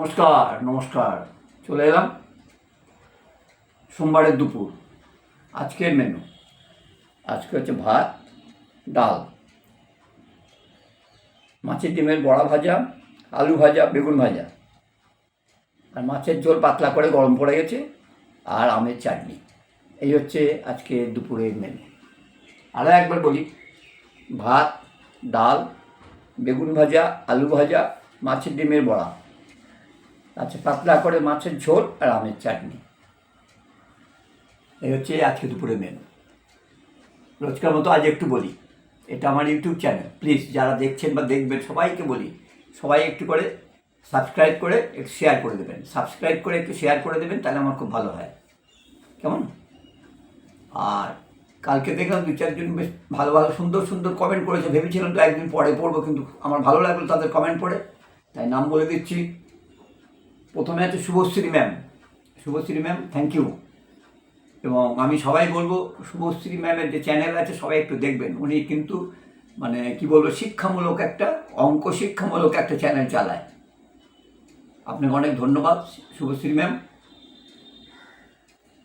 নমস্কার নমস্কার। চলে এলাম সোমবারের দুপুর। আজকের মেনু আজকে হচ্ছে ভাত, ডাল। মাছের ডিমের বড়া ভাজা, আলু ভাজা, বেগুন ভাজা। আর মাছের ঝোল পাতলা করে গরম পড়ে গেছে আর আমের চাটনি। এই হচ্ছে আজকে দুপুরের মেনু আরও একবার বলি, ভাত, ডাল, বেগুন ভাজা, আলু ভাজা, মাছের ডিমের বড়া। আচ্ছা পাতলা করে মাছের ঝোল আর আমের চাটনি। এই হচ্ছে আজকে দুপুরের মেনু রোজকার মতো আজ একটু বলি। এটা আমার ইউটিউব চ্যানেল প্লিজ যারা দেখছেন বা দেখবেন, সবাইকে বলি, সবাই একটু করে সাবস্ক্রাইব করে একটু শেয়ার করে দেবেন। সাবস্ক্রাইব করে একটু শেয়ার করে দেবেন, তাহলে আমার খুব ভালো হয়। কেমন? আর কালকে দেখলাম দু চারজন বেশ ভালো ভালো, সুন্দর সুন্দর কমেন্ট করেছে। ভেবেছিলাম তো একদিন পরে পড়ব, কিন্তু আমার ভালো লাগল তাদের কমেন্ট পড়ে। তাই নাম বলে দিচ্ছি। প্রথমে আছে Subhashree ma'am Subhashree ma'am thank you এবং আমি সবাই বলব, শুভশ্রী ম্যামের যে চ্যানেল আছে, সবাই একটু দেখবেন। উনি কিন্তু মানে কি বলব, শিক্ষামূলক একটা, অঙ্ক শিক্ষামূলক একটা চ্যানেল চালায়। আপনাকে অনেক ধন্যবাদ, শুভশ্রী ম্যাম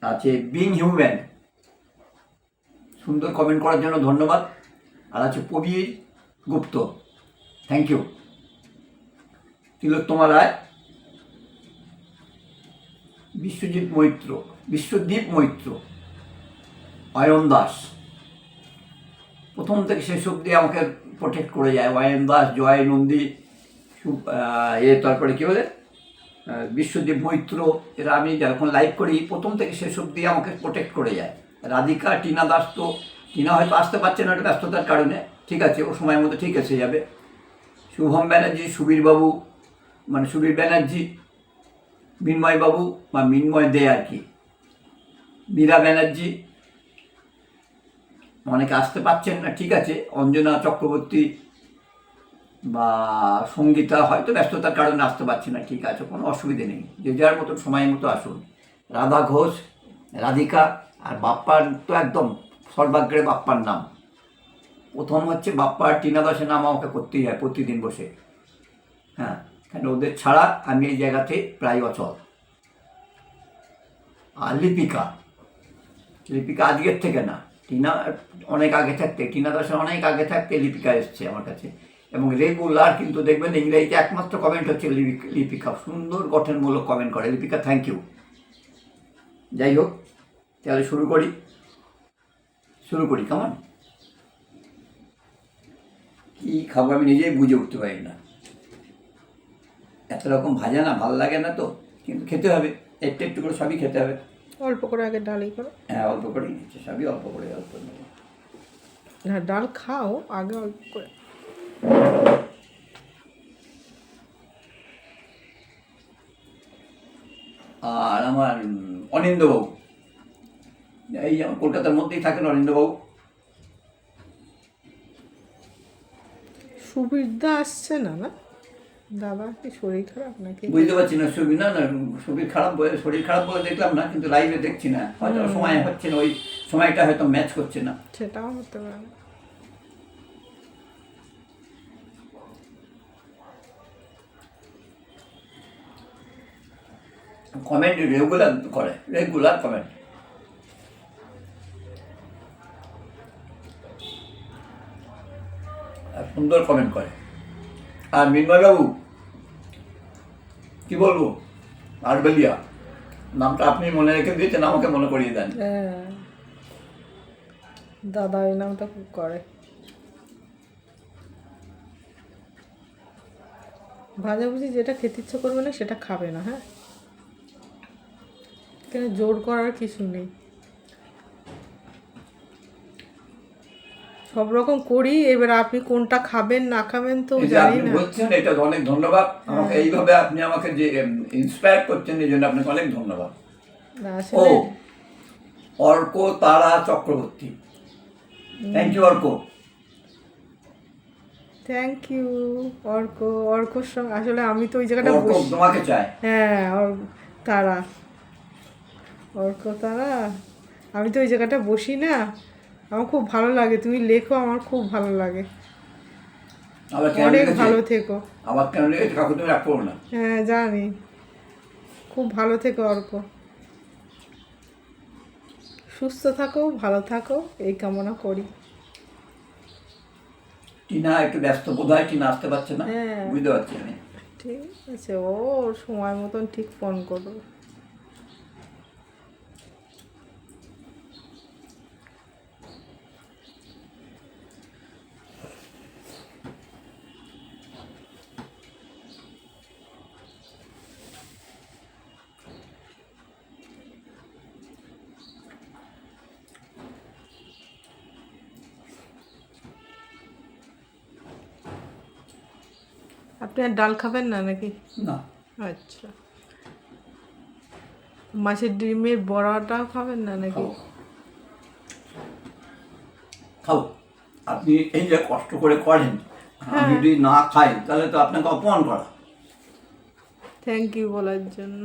আছে বিং হিউম্যান সুন্দর কমেন্ট করার জন্য ধন্যবাদ। আর আছে প্রবীর গুপ্ত। Thank you Tilottama Roy. Biswajit Maitra, Biswadip Maitra, Ayan Das. প্রথম থেকে শেষ অব্দি আমাকে প্রোটেক্ট করে যায়। অয়ন দাস, জয় নন্দী এ, তারপরে কী বলে? বিশ্বদীপ মৈত্র, এরা আমি যখন লাইভ করি, প্রথম থেকে শেষ অব্দি আমাকে প্রোটেক্ট করে যায়। রাধিকা, টিনা দাস তো, টিনা হয়তো আসতে পারছে না, একটা ব্যস্ততার কারণে। ঠিক আছে, ও সময়ের মধ্যে ঠিক এসে যাবে। শুভম ব্যানার্জি, সুবীরবাবু মানে সুবীর ব্যানার্জি মিন্ময়বাবু বা মিন্ময় দে আর কি। মীরা ব্যানার্জি, অনেকে আসতে পারছেন না, ঠিক আছে। অঞ্জনা চক্রবর্তী বা সঙ্গীতা হয়তো ব্যস্ততার কারণে আসতে পারছে না, ঠিক আছে, কোনো অসুবিধে নেই। যে যার মতো সময় মতো আসুন। রাধা ঘোষ, রাধিকা আর বাপ্পার তো একদম সর্বাগ্রে বাপ্পার নাম। প্রথম হচ্ছে বাপ্পার টিনা দাসের নাম আমাকে করতেই হয় প্রতিদিন বসে। হ্যাঁ কেন ওদের ছাড়া আমি এই জায়গাতে প্রায় অচল। আর লিপিকা। লিপিকা আজকের থেকে না। টিনা অনেক আগে থাকতে, টিনা দাসের অনেক আগে থাকতে লিপিকা এসছে আমার কাছে। এবং রেগুলার কিন্তু দেখবেন ইংরেজিতে একমাত্র কমেন্ট হচ্ছে লিপি- লিপিকা। সুন্দর গঠনমূলক কমেন্ট করে। লিপিকা থ্যাংক ইউ যাই হোক, তাহলে শুরু করি। শুরু করি কেমন কী খাব আমি নিজেই বুঝে উঠতে পারি না। এত রকম ভাজা না ভালো লাগে না তো কিন্তু খেতে হবে। একটু একটু করে সবই খেতে হবে। অল্প করে আগে ডালই করো। হ্যাঁ অল্প করেই নিচ্ছে সবই অল্প করে অল্প নেব। না ডাল খাও আগে অল্প করে। আর আমার অনিন্দবাবু এই আমার কলকাতার মধ্যেই থাকেন অনিন্দবাবু সুবিধা আসছে না না? দাদা কি শরীর খারাপ নাকি? বুঝতে পারছি না ছবি না না শরীর খারাপ বলে শরীর খারাপ বলে দেখলাম না কিন্তু লাইভে দেখছি না। হয়তো সময় হচ্ছে না ওই সময়টা হয়তো ম্যাচ করছে না। সেটাও হতে পারে। কমেন্ট রেগুলার করে রেগুলার কমেন্ট সুন্দর কমেন্ট করে। আর মিনময়বাবু। কি বলব? আরবেলিয়া। নামটা আপনি মনে রেখে দিয়েছেন, আমাকে মনে করিয়ে দেন। হ্যাঁ দাদা এই নামটা খুব করে। ভাজাভুজি যেটা খেতে ইচ্ছে করবে না, সেটা খাবে না হ্যাঁ? কেন জোর করার কিছু নেই। সব রকম করি এবার আপনি কোনটা খাবেন না খাবেন তো জানি না। বলছেন এটা অনেক ধন্যবাদ। আমাকে এইভাবে আপনি আমাকে যে ইন্সপায়ার করছেন এই জন্য আপনাকে অনেক ধন্যবাদ। ও অর্ক তারা Chakraborty. Thank you Arka. Thank you Arka অর্কর সঙ্গে আসলে আমি তো ওই জায়গাটা তোমাকে চায়। হ্যাঁ তারা। অর্ক তারা। আমি তো ওই জায়গাটা বসি না। আমার খুব ভালো লাগে তুমি লেখো আমার খুব ভালো লাগে। অনেক ভালো থেকো। আবার কেন লেগেছে? কাকু তুমি রাগ করো না। হ্যাঁ জানি। খুব ভালো থেকো অর্ক। সুস্থ থাকো ভালো থাকো এই কামনা করি। টিনা একটু ব্যস্ত বোধ হয় টিনা আসতে পারছে না। হ্যাঁ। বুঝতে পারছি আমি। ঠিক আছে ও সময় মতন ঠিক ফোন করো আপনি আর ডাল খাবেন না নাকি? না। আচ্ছা। মাছের ডিমের বড়াটাও খাবেন না নাকি? খাও আপনি এই যে কষ্ট করে করেন আমি যদি না খাই তাহলে তো আপনাকে অপমান করা। থ্যাংক ইউ বলার জন্য।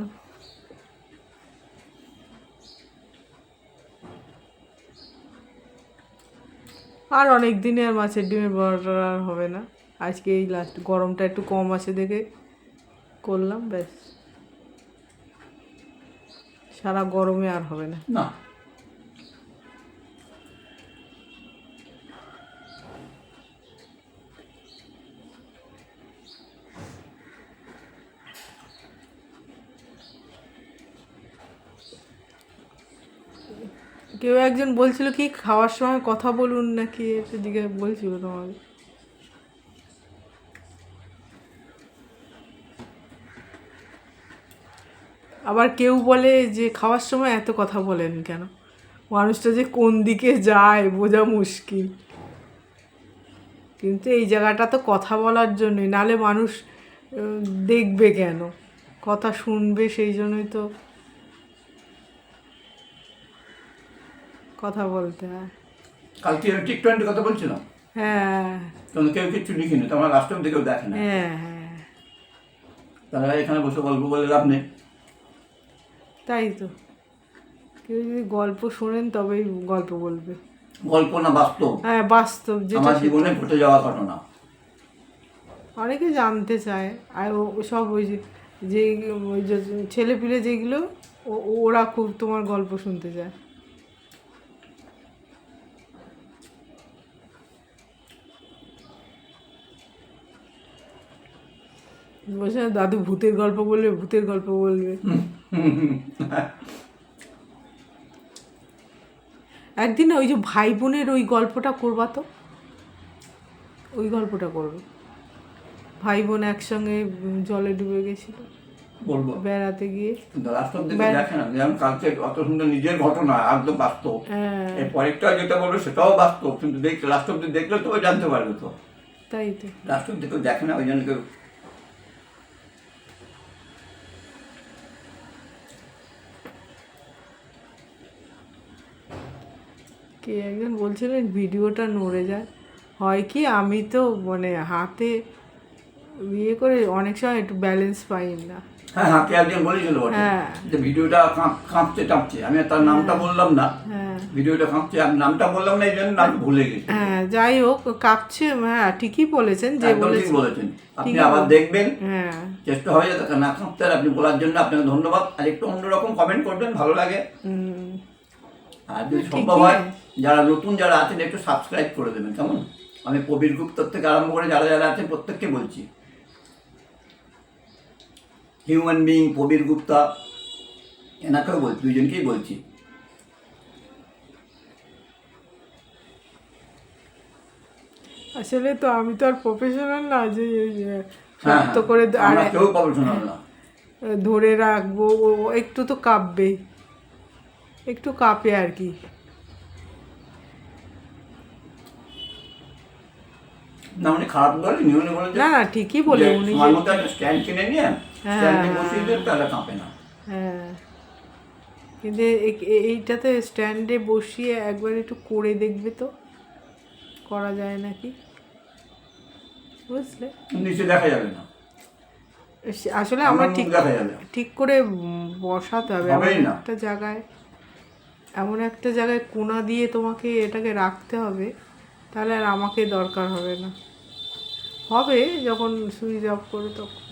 আর অনেক দিনে আর মাছের ডিমের বড়াটা আর হবে না। আজকে এই লাস্ট গরমটা একটু কম আছে দেখে করলাম ব্যাস। সারা গরমে আর হবে না। না। কেউ একজন বলছিল কি খাওয়ার সময় কথা বলুন নাকি এটা দিকে বলছিল তোমাকে। আবার কেউ বলে যে খাওয়ার সময় এত কথা বলেন কেন? মানুষটা যে কোন দিকে যায় বোঝা মুশকিল। কিন্তু এই জায়গাটা তো কথা বলার জন্যই নালে মানুষ দেখবে কেন? কথা শুনবে সেই জন্যই তো কথা বলতে হয়। কালকে আমি টিক টোয়েন্টি কথা বলছিলাম হ্যাঁ। তখন কেউ কিচ্ছু লিখিনি তোমার লাস্ট অব্দি কেউ দেখে না হ্যাঁ হ্যাঁ। তারা এখানে বসে গল্প বলে লাভ নেই। তাই তো। কেউ যদি গল্প শোনেন তবেই গল্প বলবে। গল্প না বাস্তব? হ্যাঁ বাস্তব যেটা আমার জীবনে ঘটে যাওয়া ঘটনা। অনেকে জানতে চায়। আর ও- ও সব ওই যে যে ওই যে ছেলে পিলে যেগুলো ও- ওরা খুব তোমার গল্প শুনতে চায়। বলছে না, দাদু ভূতের গল্প বলবে ভূতের গল্প বলবে। একদিন ওই যে ভাই বোনের ওই গল্পটা করবা তো? ওই গল্পটা করবে। ভাই বোন একসঙ্গে জলে ডুবে গেছিল। বলব। বেড়াতে গিয়ে। লাস্ট অব্দি দেখে না যেমন কালকে অত সুন্দর নিজের ঘটনা একদম বাস্তব। হ্যাঁ। এর পরেরটা যেটা বলব সেটাও বাস্তব কিন্তু দেখ লাস্ট অব্দি দেখলে তো জানতে পারবে তো। তাই তো। লাস্ট অব্দি কেউ দেখে না ওই জন্য কেউ কে একজন বলছিলেন ভিডিওটা নড়ে যায়। হয় কি আমি তো মানে হাতে ইয়ে করে অনেক সময় একটু ব্যালেন্স পাই না। হ্যাঁ হ্যাঁ একজন বলেছিল হ্যাঁ। যে ভিডিওটা কাঁপ- কাঁপছে টাঁপছে। আমি তার নামটা বললাম না। হ্যাঁ। ভিডিওটা কাঁপছে আমি নামটা বললাম না এই জন্য নাম ভুলে গেছি। হ্যাঁ যাই হোক কাঁপছে হ্যাঁ ঠিকই বলেছেন যে বলেছেন। বলেছেন। আপনি আবার দেখবেন হ্যাঁ। চেষ্টা হবে যাতে না কাঁপতে আপনি বলার জন্য আপনাকে ধন্যবাদ। আর একটু অন্যরকম কমেন্ট করবেন ভালো লাগে। আর যদি। সম্ভব হয় যারা নতুন যারা আছেন একটু সাবস্ক্রাইব করে দেবেন কেমন? আমি প্রবীর গুপ্তর থেকে আরম্ভ করে যারা যারা আছেন প্রত্যেককে বলছি। হিউম্যান বিং প্রবীর গুপ্তা এনাকেও বলছি দুইজনকেই বলছি। আসলে তো আমি তো আর প্রফেশনাল না যে হ্যাঁ শক্ত করে হ্যাঁ, আর কেউ প্রফেশনাল না। ধরে রাখব একটু তো কাঁপবে। একটু কাঁপে আর কি। না উনি খারাপ বলেনি উনি বলেন না না ঠিকই বলে উনি আমার মতো স্ট্যান্ড কিনে নিয়ে স্ট্যান্ডে হ্যাঁ, বসিয়ে দেন তাহলে কাঁপে না। হ্যাঁ। কিন্তু এইটাতে স্ট্যান্ডে বসিয়ে একবার একটু করে দেখবে তো করা যায় নাকি? বুঝলে? নিচে দেখা যাবে না। আসলে আমার ঠিক ঠিক করে বসাতে হবে একটা জায়গায় এমন একটা জায়গায় কোনা দিয়ে তোমাকে এটাকে রাখতে হবে। তাহলে আর আমাকে দরকার হবে না। হবে যখন সুইচ অফ করে তখন।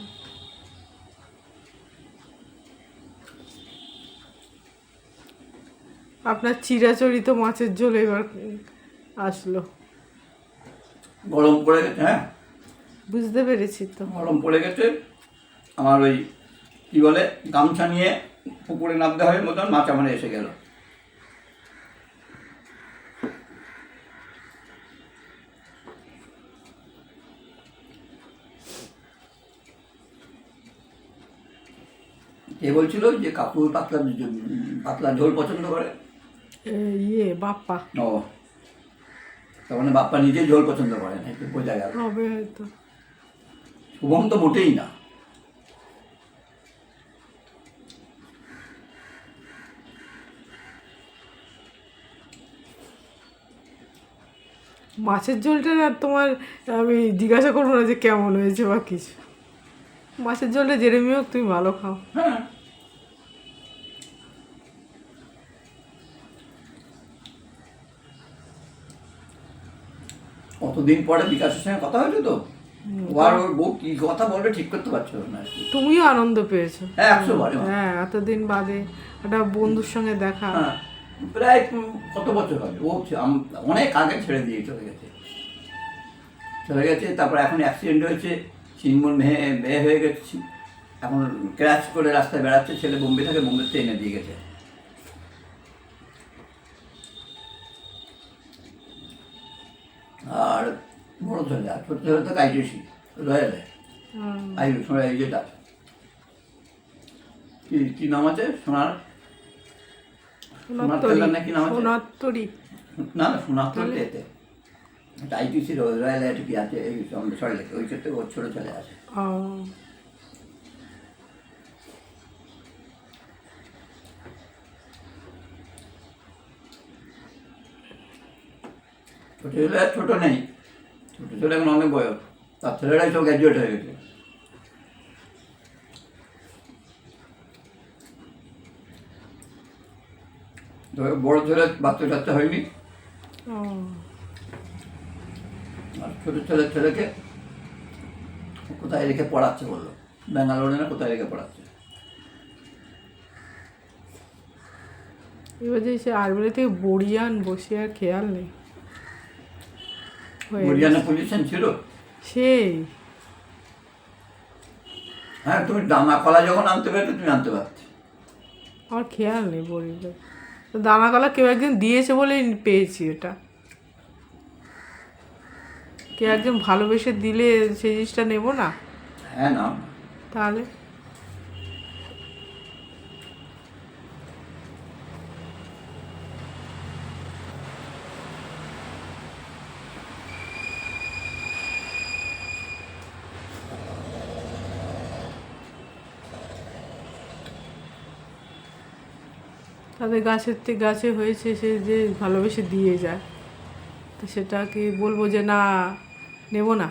আপনার চিরাচরিত মাছের ঝোল এবার আসলো। গরম পড়ে গেছে হ্যাঁ? বুঝতে পেরেছি তো। গরম পড়ে গেছে। আমার ওই কী বলে গামছা নিয়ে পুকুরে নামতে হয় মতন মাছ আমার এসে গেল। কে বলছিল যে কাকু পাতলা পাতলা ঝোল পছন্দ করে। ইয়ে বাপ্পা। ও তার মানে বাপ্পা নিজে ঝোল পছন্দ করে না একটু বোঝা গেল। হবে হয়তো। শুভম তো মোটেই না। মাছের ঝোলটা আর তোমার আমি জিজ্ঞাসা করব না যে কেমন হয়েছে বা কিছু। মাছের ঝোলটা যেরমই হোক তুমি ভালো খাও। হ্যাঁ। কতদিন পরে বিকাশের সঙ্গে কথা হয়েছে তো? আর ওর বউ কি কথা বলবে ঠিক করতে পারছ না। তুমিও আনন্দ পেয়েছ। হ্যাঁ একশো বারে হ্যাঁ এতদিন বাদে একটা বন্ধুর সঙ্গে দেখা। হ্যাঁ প্রায় কত বছর হবে? ও অনেক আগে ছেড়ে দিয়ে চলে গেছে। চলে গেছে তারপর এখন অ্যাক্সিডেন্ট হয়েছে চিনমন মেয়ে মেয়ে হয়ে গেছে। এখন ক্র্যাশ করে রাস্তায় বেড়াচ্ছে ছেলে বোম্বে থেকে বোম্বেতে এনে দিয়ে গেছে। আর বড় ছেলে আর ছোট ছেলে তো কাইজেছি রয়ে যায় আই সোনা এই যেটা কি কি নাম আছে? সোনার? সোনার সোনাত্তরি তেলের নাকি নাম আছে? সোনাত্তরি না না সোনার তো। এতে আইটিসি রয়্যাল আইটি কি আছে? এই সরি ওই ক্ষেত্রে ওর ছোটো ছেলে আসে ছোটো ছেলে আর ছোটো নেই। ছোটো ছেলে এখন অনেক বয়স। তার ছেলেরাই সব গ্র্যাজুয়েট হয়ে গেছে। বড় ছেলে বাচ্চা কাচ্চা হয়নি। আর ছোটো ছেলের ছেলেকে কোথায় রেখে পড়াচ্ছে বলল ব্যাঙ্গালোরে না কোথায় রেখে পড়াচ্ছে? এবার যে সে আরবেলে থেকে বড়িয়ান বসে আর খেয়াল নেই। হরিয়ানা পজিশন ছিল? সেই হ্যাঁ তুমি দানা কলা যখন আনতে পারতে তুমি আনতে পারতে। আমার খেয়াল নেই বড়িটা তো দানাকলা কেউ একদিন দিয়েছে বলেই পেয়েছি এটা। কেউ একজন ভালোবেসে দিলে সেই জিনিসটা নেব না? হ্যাঁ না তাহলে? তাদের গাছের থেকে গাছে হয়েছে সে যে ভালোবেসে দিয়ে যায়। তো সেটা কি বলব যে না নেব না।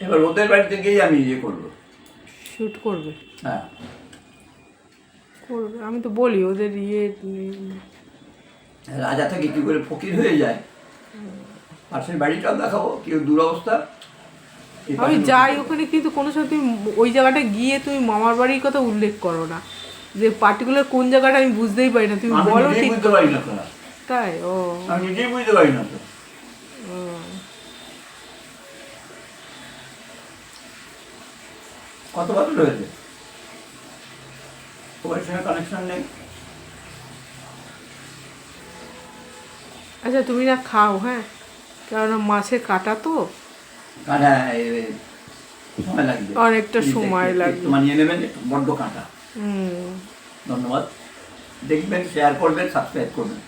এবার ওদের বাড়িতে গিয়েই আমি ইয়ে করব। শ্যুট করবে। হ্যাঁ। করবে আমি তো বলি ওদের ইয়ে রাজা থেকে কি করে ফকির হয়ে যায়? পাশের বাড়িটাও দেখাবো কেউ দুরবস্থা। আমি যাই ওখানে কিন্তু কোনো সময় তুমি ওই জায়গাটা গিয়ে তুমি মামার বাড়ির কথা উল্লেখ করো না। যে পার্টিকুলার কোন জায়গাটা আমি বুঝতেই পারি না তুমি বলো ঠিক। বুঝতে পারি না তাই? ও। আমি নিজেই বুঝতে পারি না তো। কত বছর হয়েছে ওর সঙ্গে কানেকশন নেই? আচ্ছা তুমি না খাও হ্যাঁ? কেননা মাছের কাটা তো। কাঁটা অনেকটা সময় লাগবে। নেবেন বড্ড কাঁটা। ধন্যবাদ। দেখবেন শেয়ার করবেন সাবস্ক্রাইব করবেন।